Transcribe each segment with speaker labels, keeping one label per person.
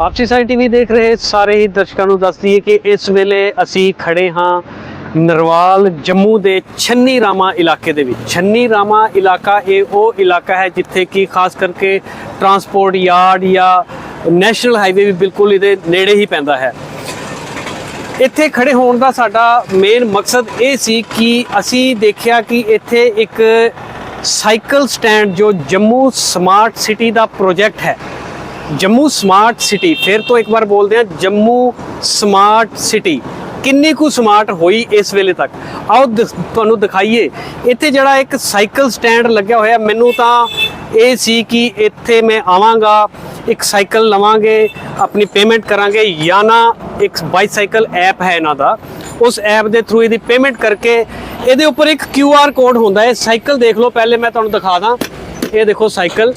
Speaker 1: ਆਪਸੀ ਸਾਈ ਟੀਵੀ ਦੇਖ ਰਹੇ ਸਾਰੇ ਹੀ ਦਰਸ਼ਕਾਂ ਨੂੰ ਦੱਸ ਦਈਏ ਕਿ ਇਸ ਵੇਲੇ ਅਸੀਂ ਖੜੇ ਹਾਂ ਨਰਵਾਲ ਜੰਮੂ ਦੇ ਛੰਨੀ ਰਾਮਾ ਇਲਾਕੇ ਦੇ ਵਿੱਚ। ਛੰਨੀ ਰਾਮਾ ਇਲਾਕਾ ਇਹ ਉਹ ਇਲਾਕਾ ਹੈ ਜਿੱਥੇ ਕਿ ਖਾਸ ਕਰਕੇ ਟਰਾਂਸਪੋਰਟ ਯਾਰਡ ਜਾਂ ਨੈਸ਼ਨਲ ਹਾਈਵੇ ਵੀ ਬਿਲਕੁਲ ਇਹਦੇ ਨੇੜੇ ਹੀ ਪੈਂਦਾ ਹੈ। ਇੱਥੇ ਖੜੇ ਹੋਣ ਦਾ ਸਾਡਾ ਮੇਨ ਮਕਸਦ ਇਹ ਸੀ ਕਿ ਅਸੀਂ ਦੇਖਿਆ ਕਿ ਇੱਥੇ ਇੱਕ ਸਾਈਕਲ ਸਟੈਂਡ ਜੋ ਜੰਮੂ ਸਮਾਰਟ ਸਿਟੀ ਦਾ ਪ੍ਰੋਜੈਕਟ ਹੈ। ਜੰਮੂ ਸਮਾਰਟ ਸਿਟੀ ਫਿਰ ਤੋਂ ਇੱਕ ਵਾਰ ਬੋਲਦੇ ਹਾਂ, ਜੰਮੂ ਸਮਾਰਟ ਸਿਟੀ ਕਿੰਨੀ ਕੁ ਸਮਾਰਟ ਹੋਈ ਇਸ ਵੇਲੇ ਤੱਕ? ਆਓ ਦਿਸ- ਤੁਹਾਨੂੰ ਦਿਖਾਈਏ। ਇੱਥੇ ਜਿਹੜਾ ਇੱਕ ਸਾਈਕਲ ਸਟੈਂਡ ਲੱਗਿਆ ਹੋਇਆ, ਮੈਨੂੰ ਤਾਂ ਇਹ ਸੀ ਕਿ ਇੱਥੇ ਮੈਂ ਆਵਾਂਗਾ, ਇੱਕ ਸਾਈਕਲ ਲਵਾਂਗੇ, ਆਪਣੀ ਪੇਮੈਂਟ ਕਰਾਂਗੇ, ਜਾਂ ਨਾ ਇੱਕ ਬਾਈਸਾਈਕਲ ਐਪ ਹੈ ਇਹਨਾਂ ਦਾ। ਉਸ ਐਪ ਦੇ ਥਰੂ ਇਹਦੀ ਪੇਮੈਂਟ ਕਰਕੇ ਇਹਦੇ ਉੱਪਰ ਇੱਕ ਕਿਊ ਆਰ ਕੋਡ ਹੁੰਦਾ ਹੈ। ਸਾਈਕਲ ਦੇਖ ਲਓ, ਪਹਿਲੇ ਮੈਂ ਤੁਹਾਨੂੰ ਦਿਖਾ ਦਾਂ। ਇਹ ਦੇਖੋ ਸਾਈਕਲ।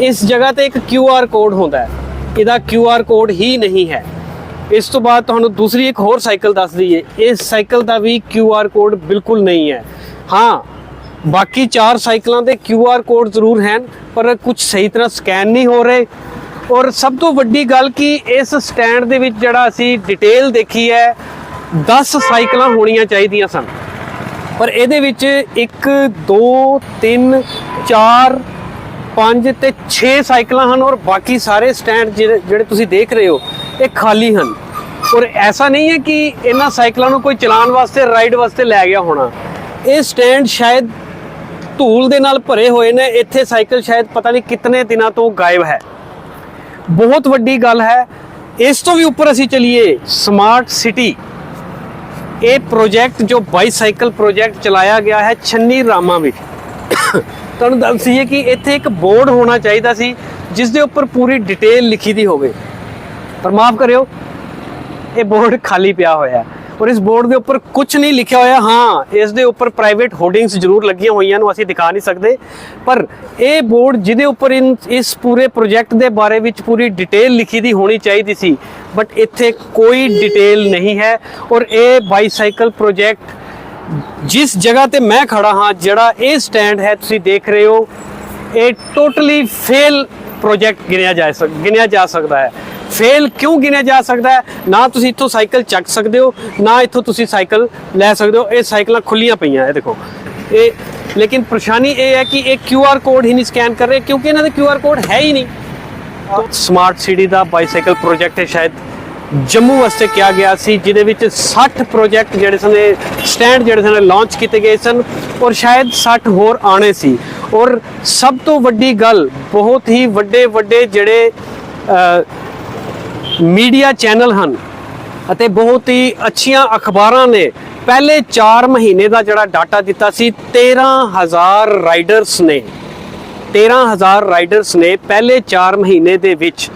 Speaker 1: ਇਸ ਜਗ੍ਹਾ ਤੇ ਇੱਕ ਕਿਊ ਆਰ ਕੋਡ ਹੁੰਦਾ ਹੈ। ਇਹਦਾ ਕਿਊ ਆਰ ਕੋਡ ਹੀ ਨਹੀਂ ਹੈ। ਇਸ ਤੋਂ ਬਾਅਦ ਤੁਹਾਨੂੰ ਦੂਸਰੀ ਇੱਕ ਹੋਰ ਸਾਈਕਲ ਦੱਸ ਦਈਏ। ਇਸ ਸਾਈਕਲ ਦਾ ਵੀ ਕਿਊ ਆਰ ਕੋਡ ਬਿਲਕੁਲ ਨਹੀਂ ਹੈ। ਹਾਂ, ਬਾਕੀ ਚਾਰ ਸਾਈਕਲਾਂ ਦੇ ਕਿਊ ਆਰ ਕੋਡ ਜ਼ਰੂਰ ਹਨ, ਪਰ ਕੁਝ ਸਹੀ ਤਰ੍ਹਾਂ ਸਕੈਨ ਨਹੀਂ ਹੋ ਰਹੇ। ਔਰ ਸਭ ਤੋਂ ਵੱਡੀ ਗੱਲ ਕਿ ਇਸ ਸਟੈਂਡ ਦੇ ਵਿੱਚ ਜਿਹੜਾ ਅਸੀਂ ਡਿਟੇਲ ਦੇਖੀ ਹੈ 10 ਸਾਈਕਲਾਂ ਹੋਣੀਆਂ ਚਾਹੀਦੀਆਂ ਸਨ। ਪਰ ਇਹਦੇ ਵਿੱਚ 1 2 3 4 5 ਤੇ 6 ਸਾਈਕਲਾਂ ਹਨ ਔਰ ਬਾਕੀ ਸਾਰੇ ਸਟੈਂਡ ਜਿਹੜੇ ਜਿਹੜੇ ਤੁਸੀਂ ਦੇਖ ਰਹੇ ਹੋ, ਇਹ ਖਾਲੀ ਹਨ। ਔਰ ਐਸਾ ਨਹੀਂ ਹੈ ਕਿ ਇਹਨਾਂ ਸਾਈਕਲਾਂ ਨੂੰ ਕੋਈ ਚਲਾਉਣ ਵਾਸਤੇ, ਰਾਈਡ ਵਾਸਤੇ ਲੈ ਗਿਆ ਹੋਣਾ। ਇਹ ਸਟੈਂਡ ਸ਼ਾਇਦ ਧੂਲ ਦੇ ਨਾਲ ਭਰੇ ਹੋਏ ਨੇ। ਇੱਥੇ ਸਾਈਕਲ ਸ਼ਾਇਦ ਪਤਾ ਨਹੀਂ ਕਿੰਨੇ ਦਿਨਾਂ ਤੋਂ ਗਾਇਬ ਹੈ। ਬਹੁਤ ਵੱਡੀ ਗੱਲ ਹੈ, ਇਸ ਤੋਂ ਵੀ ਉੱਪਰ ਅਸੀਂ ਚਲੀਏ। ਸਮਾਰਟ ਸਿਟੀ ਇਹ ਪ੍ਰੋਜੈਕਟ ਜੋ ਬਾਈਸਾਈਕਲ ਪ੍ਰੋਜੈਕਟ ਚਲਾਇਆ ਗਿਆ ਹੈ, ਛੰਨੀ ਰਾਮਾ ਵਿੱਚ। ਤੁਹਾਨੂੰ ਦੱਸੀਏ ਕਿ ਇੱਥੇ ਇੱਕ ਬੋਰਡ ਹੋਣਾ ਚਾਹੀਦਾ ਸੀ, ਜਿਸ ਦੇ ਉੱਪਰ ਪੂਰੀ ਡਿਟੇਲ ਲਿਖੀ ਦੀ ਹੋਵੇ। ਪਰ ਮਾਫ ਕਰਿਓ, ਇਹ ਬੋਰਡ ਖਾਲੀ ਪਿਆ ਹੋਇਆ। ਹੈ ਔਰ ਇਸ ਬੋਰਡ ਦੇ ਉੱਪਰ ਕੁਝ ਨਹੀਂ ਲਿਖਿਆ ਹੋਇਆ। ਹਾਂ, ਇਸ ਦੇ ਉੱਪਰ ਪ੍ਰਾਈਵੇਟ ਹੋਰਡਿੰਗਸ ਜ਼ਰੂਰ ਲੱਗੀਆਂ ਹੋਈਆਂ ਨੂੰ ਅਸੀਂ ਦਿਖਾ ਨਹੀਂ ਸਕਦੇ। ਪਰ ਇਹ ਬੋਰਡ ਜਿਹਦੇ ਉੱਪਰ ਇਨ, ਇਸ ਪੂਰੇ ਪ੍ਰੋਜੈਕਟ ਦੇ ਬਾਰੇ ਵਿੱਚ ਪੂਰੀ ਡਿਟੇਲ ਲਿਖੀ ਦੀ ਹੋਣੀ ਚਾਹੀਦੀ ਸੀ। ਬਟ ਇੱਥੇ ਕੋਈ ਡਿਟੇਲ ਨਹੀਂ ਹੈ। ਔਰ ਇਹ ਬਾਈਸਾਈਕਲ ਪ੍ਰੋਜੈਕਟ ਜਿਸ ਜਗ੍ਹਾ ਤੇ ਮੈਂ ਖੜਾ ਹਾਂ ਜਿਹੜਾ ਇਹ ਸਟੈਂਡ ਹੈ ਤੁਸੀਂ ਦੇਖ ਰਹੇ ਹੋ ਇਹ ਟੋਟਲੀ ਫੇਲ ਪ੍ਰੋਜੈਕਟ ਗਿਣਿਆ ਜਾ ਸਕ ਗਿਣਿਆ ਜਾ ਸਕਦਾ ਹੈ। ਫੇਲ ਕਿਉਂ ਗਿਣਿਆ ਜਾ ਸਕਦਾ ਹੈ? ਨਾ ਤੁਸੀਂ ਇੱਥੋਂ ਸਾਈਕਲ ਚੱਕ ਸਕਦੇ ਹੋ ਨਾ ਇੱਥੋਂ ਤੁਸੀਂ ਸਾਈਕਲ ਲੈ ਸਕਦੇ ਹੋ। ਇਹ ਸਾਈਕਲਾਂ ਖੁੱਲੀਆਂ ਪਈਆਂ ਇਹ ਦੇਖੋ। ਇਹ ਲੇਕਿਨ ਪਰੇਸ਼ਾਨੀ ਇਹ ਹੈ ਕਿ ਇਹ ਕਿਊ ਆਰ ਕੋਡ ਹੀ ਨਹੀਂ ਸਕੈਨ ਕਰ ਰਹੇ ਕਿਉਂਕਿ ਇਹਨਾਂ ਦੇ ਕਿਊ ਆਰ ਕੋਡ ਹੈ ਹੀ ਨਹੀਂ। ਸਮਾਰਟ ਸਿਟੀ ਦਾ ਬਾਈਸਾਈਕਲ ਪ੍ਰੋਜੈਕਟ ਹੈ ਸ਼ਾਇਦ। ਜੰਮੂ ਵਾਸਤੇ ਕਿਹਾ ਗਿਆ ਸੀ, ਜਿਹਦੇ ਵਿੱਚ 60 ਪ੍ਰੋਜੈਕਟ ਜਿਹੜੇ ਸਨ ਸਟੈਂਡ ਜਿਹੜੇ ਸਨ ਲਾਂਚ ਕੀਤੇ ਗਏ ਸਨ ਔਰ ਸ਼ਾਇਦ 60 ਹੋਰ ਆਣੇ ਸੀ। ਔਰ ਸਭ ਤੋਂ ਵੱਡੀ ਗੱਲ, ਬਹੁਤ ਹੀ ਵੱਡੇ ਵੱਡੇ ਜਿਹੜੇ ਮੀਡੀਆ ਚੈਨਲ ਹਨ ਅਤੇ ਬਹੁਤ ਹੀ ਅੱਛੀਆਂ ਅਖਬਾਰਾਂ ਨੇ, ਪਹਿਲੇ 4 ਮਹੀਨੇ ਦਾ ਜਿਹੜਾ ਡਾਟਾ ਦਿੱਤਾ ਸੀ 13000 ਰਾਈਡਰਸ ਨੇ। 13000 ਰਾਈਡਰਸ ਨੇ ਪਹਿਲੇ 4 ਮਹੀਨੇ ਦੇ ਵਿੱਚ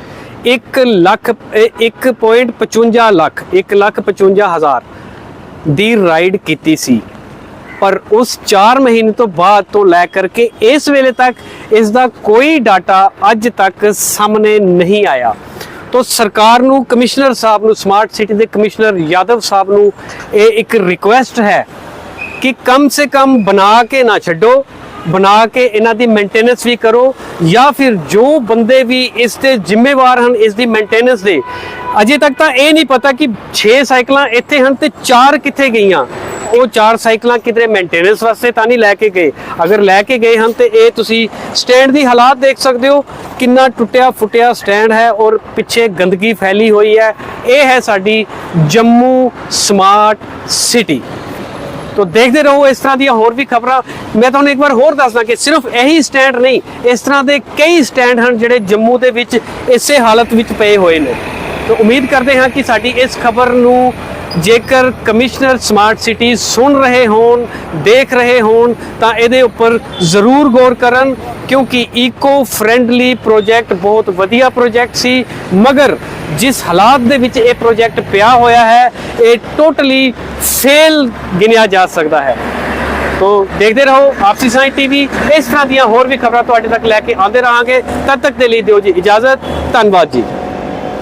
Speaker 1: 1 ਲੱਖ, ਇਹ 1.55 ਲੱਖ 1 ਲੱਖ 55 ਹਜ਼ਾਰ ਦੀ ਰਾਈਡ ਕੀਤੀ ਸੀ। ਪਰ ਉਸ 4 ਮਹੀਨੇ ਤੋਂ ਬਾਅਦ ਤੋਂ ਲੈ ਕਰਕੇ ਇਸ ਵੇਲੇ ਤੱਕ ਇਸ ਦਾ ਕੋਈ ਡਾਟਾ ਅੱਜ ਤੱਕ ਸਾਹਮਣੇ ਨਹੀਂ ਆਇਆ। ਤੋ ਸਰਕਾਰ ਨੂੰ, ਕਮਿਸ਼ਨਰ ਸਾਹਿਬ ਨੂੰ ਸਮਾਰਟ ਸਿਟੀ ਦੇ ਕਮਿਸ਼ਨਰ ਯਾਦਵ ਸਾਹਿਬ ਨੂੰ ਇਹ ਇੱਕ ਰਿਕੁਐਸਟ ਹੈ ਕਿ ਕਮ ਸੇ ਕਮ ਬਣਾ ਕੇ ਨਾ ਛੱਡੋ। ਬਣਾ ਕੇ ਇਹਨਾਂ ਦੀ ਮੇਨਟੇਨੈਂਸ ਵੀ ਕਰੋ ਜਾਂ ਫਿਰ ਜੋ ਬੰਦੇ ਵੀ ਇਸ ਤੇ ਜ਼ਿੰਮੇਵਾਰ ਹਨ ਇਸ ਦੀ ਮੇਨਟੇਨੈਂਸ ਦੇ, ਅਜੇ ਤੱਕ ਤਾਂ ਇਹ ਨਹੀਂ ਪਤਾ ਕਿ 6 ਸਾਈਕਲਾਂ ਇੱਥੇ ਹਨ ਤੇ 4 ਕਿੱਥੇ ਗਈਆਂ। ਉਹ 4 ਸਾਈਕਲਾਂ ਕਿਧਰੇ ਮੇਨਟੇਨੈਂਸ ਵਾਸਤੇ ਤਾਂ ਨਹੀਂ ਲੈ ਕੇ ਗਏ। ਅਗਰ ਲੈ ਕੇ ਗਏ ਹਨ ਤੇ ਇਹ ਤੁਸੀਂ ਸਟੈਂਡ ਦੀ ਹਾਲਾਤ ਦੇਖ ਸਕਦੇ ਹੋ, ਕਿੰਨਾ ਟੁੱਟਿਆ ਫੁੱਟਿਆ ਸਟੈਂਡ ਹੈ ਔਰ ਪਿੱਛੇ ਗੰਦਗੀ ਫੈਲੀ ਹੋਈ ਹੈ। ਇਹ ਹੈ ਸਾਡੀ ਜੰਮੂ ਸਮਾਰਟ ਸਿਟੀ ਤੋ ਦੇਖਦੇ ਰਹੋ ਇਸ ਤਰ੍ਹਾਂ ਦੀਆਂ ਹੋਰ ਵੀ ਖਬਰਾਂ ਮੈਂ ਤੁਹਾਨੂੰ ਇੱਕ ਵਾਰ ਹੋਰ ਦੱਸਦਾ ਕਿ ਸਿਰਫ ਇਹੀ ਸਟੈਂਡ ਨਹੀਂ ਇਸ ਤਰ੍ਹਾਂ ਦੇ ਕਈ ਸਟੈਂਡ ਹਨ ਜਿਹੜੇ ਜੰਮੂ ਦੇ ਵਿੱਚ ਇਸੇ ਹਾਲਤ ਵਿੱਚ ਪਏ ਹੋਏ ਨੇ ਤੋ ਉਮੀਦ ਕਰਦੇ ਹਾਂ ਕਿ ਸਾਡੀ ਇਸ ਖਬਰ ਨੂੰ ਜੇਕਰ ਕਮਿਸ਼ਨਰ ਸਮਾਰਟ ਸਿਟੀ ਸੁਣ ਰਹੇ ਹੋਣ, ਦੇਖ ਰਹੇ ਹੋਣ, ਤਾਂ ਇਹਦੇ ਉੱਪਰ ਜ਼ਰੂਰ ਗੌਰ ਕਰਨ, ਕਿਉਂਕਿ ਈਕੋ ਫ੍ਰੈਂਡਲੀ ਪ੍ਰੋਜੈਕਟ ਬਹੁਤ ਵਧੀਆ ਪ੍ਰੋਜੈਕਟ ਸੀ। ਮਗਰ ਜਿਸ ਹਾਲਾਤ ਦੇ ਵਿੱਚ ਇਹ ਪ੍ਰੋਜੈਕਟ ਪਿਆ ਹੋਇਆ ਹੈ, ਇਹ ਟੋਟਲੀ ਫੇਲ ਗਿਣਿਆ ਜਾ ਸਕਦਾ ਹੈ। ਤੋ ਦੇਖਦੇ ਰਹੋ ਆਪਸੀ ਸਾਈ ਟੀਵੀ। ਇਸ ਤਰ੍ਹਾਂ ਦੀਆਂ ਹੋਰ ਵੀ ਖਬਰਾਂ ਤੁਹਾਡੇ ਤੱਕ ਲੈ ਕੇ ਆਉਂਦੇ ਰਹਾਂਗੇ। ਤਦ ਤੱਕ ਦੇ ਲਈ ਦਿਓ ਜੀ ਇਜਾਜ਼ਤ। ਧੰਨਵਾਦ ਜੀ।